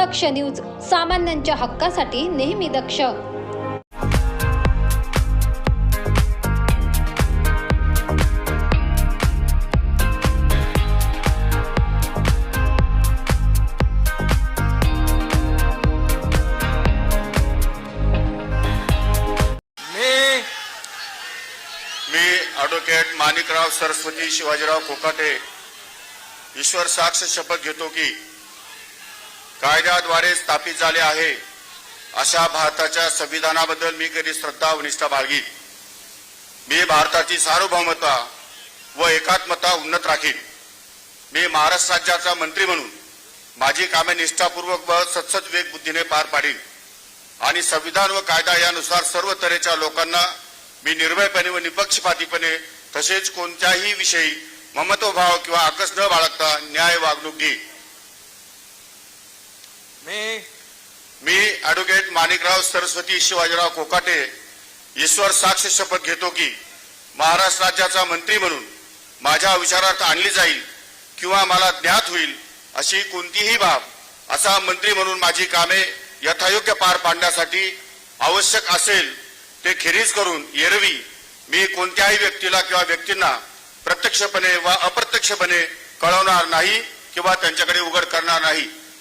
दक्ष news सामान्यांच्या हक्कासाठी नेहमी दक्ष. मी ॲडव्होकेट माणिकराव सरस्वती शिवाजीराव कोकाटे ईश्वर साक्ष शपथ घेतो की कायद्याद्वारे स्थापित झाले आहे. अशा भारताच्या संविधानाबद्दल मी कधी श्रद्धा व निष्ठा बाळगीन. मी भारताची सार्वभौमता व एकात्मता उन्नत राखीन. मी महाराष्ट्र राज्याचा मंत्री म्हणून माझी कामे निष्ठापूर्वक व सत्सद वेग बुद्धीने पार पाडीन. आणि संविधान व कायदा यानुसार सर्व तऱ्हेच्या लोकांना मी निर्भयपणे व निपक्षपातीपणे तसेच कोणत्याही विषयी ममत्वभाव किंवा आकस न बाळगता न्याय वागणूक देईन. मी मी ॲडव्होकेट माणिकराव सरस्वती शिवाजीराव कोकाटे ईश्वर साक्ष शपथ घेतो की महाराष्ट्र राज्याचा मंत्री म्हणून माझ्या विचारात आणली जाईल किंवा मला ज्ञात होईल अशी कोणतीही बाब असा मंत्री म्हणून माझी कामे यथायोग्य पार पाडण्यासाठी आवश्यक असेल ते खेरीज करून एरवी मी कोणत्याही व्यक्तीला किंवा व्यक्तींना प्रत्यक्षपणे वा अप्रत्यक्षपणे कळवणार नाही किंवा त्यांच्याकडे उघड करणार नाही.